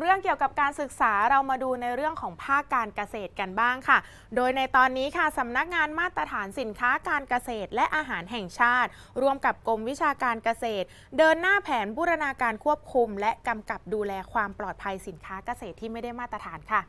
เรื่องเกี่ยวกับการศึกษาเรามาดูในเรื่องของภาคการเกษตรกันบ้างค่ะ โดยในตอนนี้ค่ะสำนักงานมาตรฐานสินค้าการเกษตร และอาหารแห่งชาติ ร่วมกับกรมวิชาการเกษตร เดินหน้าแผนบูรณาการควบคุม และกำกับดูแลความปลอดภัยสินค้าเกษตรที่ไม่ได้มาตรฐานค่ะ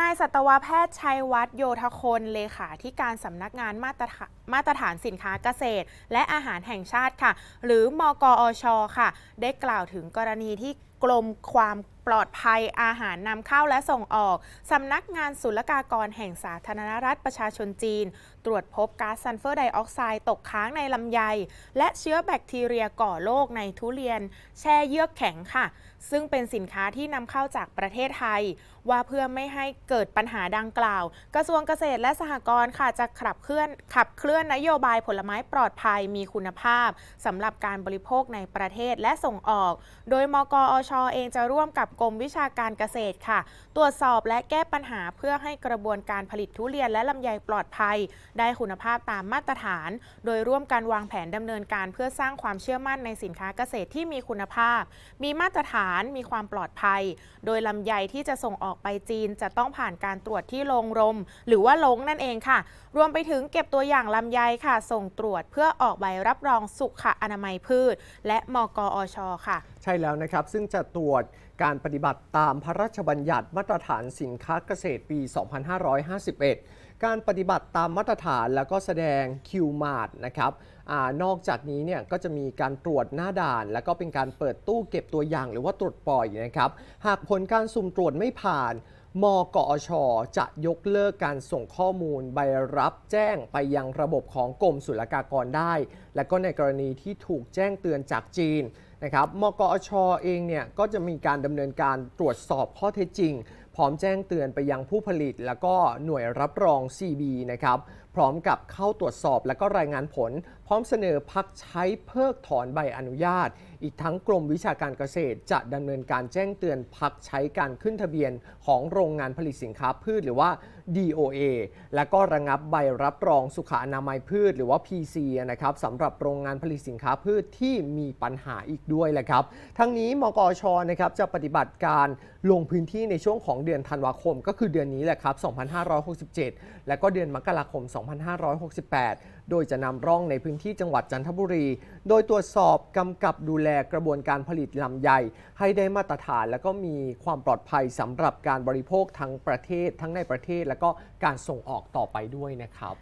นายสัตวแพทย์ชัยวัฒน์โยธคนเลขาธิการสำนักงานมาตรฐานมาตรฐานสินค้าเกษตร และอาหารแห่งชาติค่ะ หรือมกอชค่ะ ได้กล่าวถึงกรณีที่กรมความ ปลอดภัยอาหารนำเข้าและส่งออกสำนักงานศุลกากรแห่งสาธารณรัฐประชาชนจีน ตรวจพบก๊าซซัลเฟอร์ไดออกไซด์ตกค้างในลำไย และเชื้อแบคทีเรียก่อโรคในทุเรียน แช่เยือกแข็งค่ะ ซึ่งเป็นสินค้าที่นำเข้าจากประเทศไทย ว่าเพื่อไม่ให้เกิดปัญหาดังกล่าว กระทรวงเกษตรและสหกรณ์ค่ะจะขับเคลื่อนขับเคลื่อนนโยบายผลไม้ปลอดภัยมีคุณภาพสำหรับการบริโภคในประเทศและส่งออก โดยมกอชเองจะร่วมกับกรมวิชาการเกษตรค่ะ ตรวจสอบและแก้ปัญหาเพื่อให้กระบวนการผลิตทุเรียนและลำไยปลอดภัย ได้คุณภาพตามมาตรฐาน โดยร่วมกันวางแผนดำเนินการเพื่อสร้างความเชื่อมั่นในสินค้าเกษตรที่มีคุณภาพ มีมาตรฐานมีความปลอดภัย โดยลำไยที่จะส่งออกไปจีนจะต้องผ่านการตรวจที่โรงรม หรือว่าลงนั่นเองค่ะ รวมไปถึงเก็บตัวอย่างลำไยค่ะ ส่งตรวจเพื่อออกใบรับรองสุขอนามัยพืช และมกอชค่ะ ใช่แล้วนะครับ ซึ่งจะตรวจการปฏิบัติตามพระราชบัญญัติมาตรฐานสินค้าเกษตรปี 2551 การปฏิบัติตามมาตรฐานแล้วก็แสดงคิวมาดนะครับอนอกจากนี้เนี่ยก็จะมีการตรวจหน้าด่าน แล้วก็เป็นการเปิดตู้เก็บตัวอย่างหรือว่าตรวจปล่อยนะครับ หากผลการสุ่มตรวจไม่ผ่านมกอช จะยกเลิกการส่งข้อมูลใบรับแจ้งไปยังระบบของกรมศุลกากรได้ และก็ในกรณีที่ถูกแจ้งเตือนจากจีน นะครับมกอชเองเนี่ยก็จะมีการดำเนินการตรวจสอบข้อเท็จจริง พร้อมแจ้งเตือนไปยังผู้ผลิต แล้วก็หน่วยรับรอง CB นะครับ พร้อมกับเข้าตรวจสอบและก็รายงานผล พร้อมเสนอพักใช้เพิกถอนใบอนุญาต อีกทั้งกรมวิชาการเกษตร จะดำเนินการแจ้งเตือนพักใช้การขึ้นทะเบียนของโรงงานผลิตสินค้าพืชหรือว่า DOA และก็ระงับใบรับรองสุขอนามัยพืชหรือว่า PC นะครับสำหรับโรงงานผลิตสินค้าพืชที่มีปัญหาอีกด้วยแหละครับ ทั้งนี้มกชนะครับจะปฏิบัติการลงพื้นที่ในช่วงของเดือนธันวาคม ก็คือเดือนนี้แหละครับ 2567 และก็เดือนมกราคม2568 โดยจะนำร่องในพื้นที่จังหวัดจันทบุรี โดยตรวจสอบกำกับดูแลกระบวนการผลิตลำไย ให้ได้มาตรฐานและก็มีความปลอดภัยสำหรับการบริโภคทั้งประเทศ ทั้งในประเทศและก็การส่งออกต่อไปด้วยนะครับ